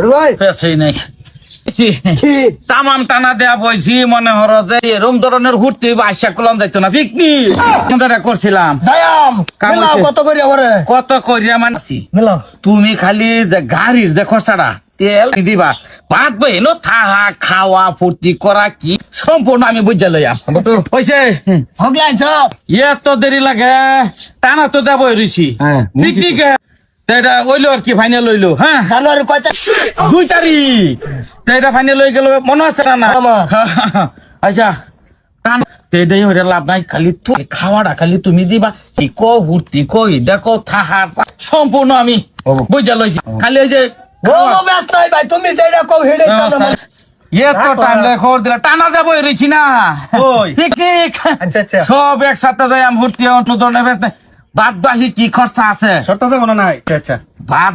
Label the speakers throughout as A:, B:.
A: ছোট ভাই।
B: পেছেই নাই। তামাম টানা দেয়া বইছি মনে হর যে এরম ধরনের ঘুরতে আশা করলাম যাইতো না। পিকনিক! করছিলাম।
A: যায়াম
B: কাম
A: মিলাও
B: হইছে।
A: কত করি
B: কত করিয়া মানছি তুমি খালি যে গাড়ির যে খরচাটা তেল দিবা ভাত বই নো থাহা খাওয়া ফুর্তি করা কি? সম্পূর্ণ আমি বুঝে লইয়া
A: বটু
B: হয়েছে
A: হগলাই সব।
B: ইয়ে তো দেরি লাগে টানা তো দেবই রইছি।
A: হ্যাঁ।
B: পিকনিকে এটা ওইলো আর কি ফাইনাল হইল হ্যাঁ?
A: জানুয়ারি কয় তারিখ
B: দুই তারিখ। তো এটা ফাইনাল হয়ে গেল মনে আছে না না? আচ্ছা টান এটাই হইলে লাভ নাই খালি তো খাওয়াটা খালি তুমি দিবা। কি কো হুর্তি কই দেখো থাহা সম্পূর্ণ আমি বুঝা লইছি। খালি ওই যে
A: ব্যস্ত ভাই তুমি যেটা হেডে
B: খবর দিলা টানা যাব না। পিকনিক।
A: আচ্ছা আচ্ছা।
B: সব একসাথে যাই আমি ভর্তি অন্য ধরনের ব্যস্ত বাদ বাহি কি খরচা আছে?
A: শর্ত নাই। আচ্ছা আচ্ছা।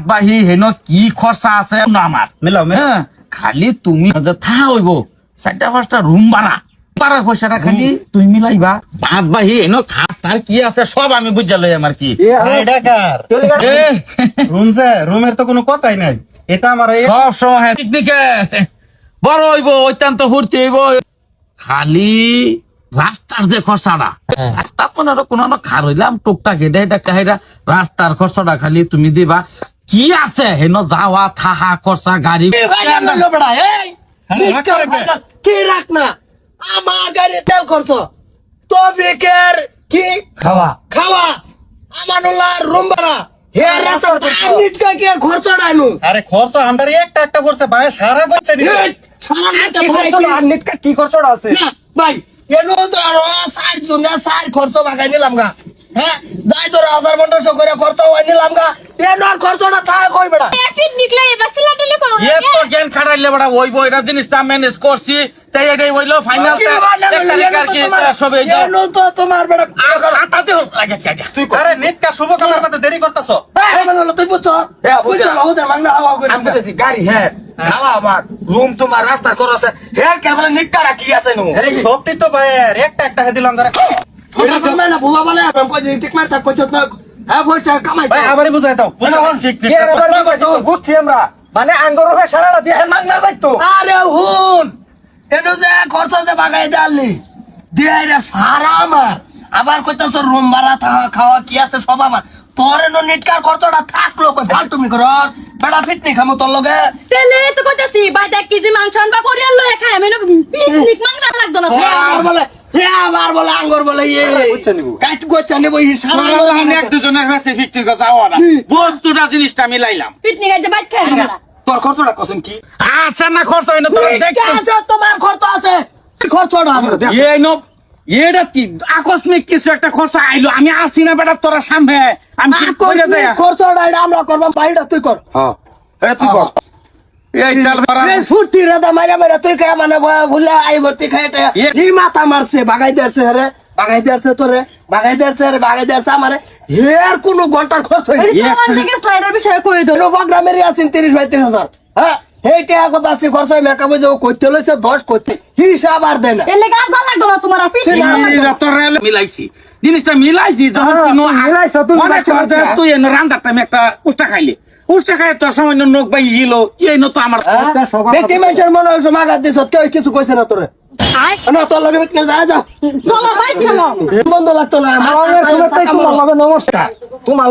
B: বাহি হেন কি খরচা আছে? না আমার।
A: মিলাও
B: হ্যাঁ খালি তুমি থা হইব চারটা পাঁচটা রুম ভাড়া পাড়ার পয়সাটা খালি তুমি মিলাইবা। বাদ বাহি হেন খাস তার কি আছে সব আমি বুঝা লই আমার কি?
A: আরে রুম যে রুমের তো কোনো কথাই নাই। এটা আমার
B: সব সময় পিকনিকে। বড় হইব অত্যন্ত ফুর্তি হইব। খালি রাস্তার যে খরচাটা রাস্তা কোন কোন খার হইলাম টুকটাক এটা এটা কাহিরা রাস্তার খরচাটা খালি তুমি দিবা। কি আছে? হেন যাওয়া থাহা খরচা গাড়ি।
A: কি রাখ না? আমার গাড়ি তেল খরচ। তফিকের কি? খাওয়া। খাওয়া। আমার রুম ভাড়া।
C: আরে খরচ। আন্ডার একটা একটা করছে ভাই সারা করছে
A: কি খরচটা আছে? ভাই এনো তো আরও সাইড জুনা সাইড খরচ বাগাই নিলাম গা। হ্যাঁ যাই তোর হাজার পনেরোশো করে খরচ হয়ে নিলাম গা। এনো আর খরচটা থাকে কই বেড়া?
B: এ তো জ্ঞান খাটাইলে বড় ওইব এটা জিনিসটা ম্যানেজ করছি। তাই এটাই হইল ফাইনাল
A: কি তো তোমার- বেড়া
B: লাগে কি
C: তুই আরে নেটকা শুভ কামার কথা দেরি করতেছ।
A: মানে বুঝছ? মাংনা হাওয়া করে
B: আমি গাড়ি হ্যাঁ খাওয়া আমার রুম তোমার রাস্তার খরচ। আছে হ্যাঁ কেবল নিটকা রাখি আছে নো?
C: সত্যি তো ভাই একটা একটা হে দিলাম ধরে।
A: এটা তো ভুয়া বলে আমি কই যে ঠিক মার থাক কইছত না হ্যাঁ বলছ কামাই
C: ভাই বুঝাই দাও।
A: বুঝছি আমরা। মানে আঙ্গর হয়ে সারাটা দিয়ে মাংনা যাইতো। আরে হুন। এনো যে খরচ যে বাগাই দালি দিয়ে রে সারা আমার। আবার কইতাছ রুম ভাড়া থাকা খাওয়া কি আছে সব আমার। তোর এনো নিটকার খরচটা থাকল কই ফালতুমি কর বেড়া ফিটনি খামো তোর লগে।
D: তেলে তো কইতাছি বাই দেখ কেজি মাংস আনবা পরিয়াল লয়ে খাই আমি পিকনিক মাংনা লাগতো না
A: হে আবার বলে হে আবার বলে আঙ্গর বলে ইয়ে। কাইত গোচ্ছা নেব ই সারা
B: এক দুজনের কাছে পিকনিক যাওয়া না। বস্তুটা জিনিসটা মিলাইলাম।
D: পিকনিক আইতে বাইক খাই
A: তোর খরচটা কসম কি?
B: আছে না খরচ হয় না তো
A: আছে তোমার খরচ আছে। খরচটা
B: এই নো এটা কি? আকস্মিক কিছু একটা খরচ আইলো। আমি আসি না বেটা তোরা সামনে। আমি কি করে যাই
A: খরচটা আমরা করবাম বাইরে তুই কর। তুই মানে খাই এটা
B: এ-
A: এই মাথা মারছে বাগাই দেরছে রে বাগাই দেরছে তোরে বাগাই দেরছে রে বাগাই দেরছে আমারে। হের কোনো ঘণ্টার খরচ হয়নি। প্রোগ্রামেরই আছেন তিরিশ পঁয়ত্রিশ হাজার। হ্যাঁ? সেইটা এখন আছে খরচ হয় মেকআপ যে করতে লইছে দশ করতে। হিসাব আর দেয় না।
D: এলে গাছ ভালো লাগতো না তোমার
B: মিলাইছি। জিনিসটা মিলাইছি যখন
A: হ্যাঁ, তুই
B: রান্দার টাইমে একটা উষ্টা খাইলি। উষ্টা খাই তোর সামান্য নোক বাই গেল এই নো তো আমার
A: বেটি মানুষের মনে হয় দিছ কেউ কিছু কইছে না তোরে। নমস্কার। তোমার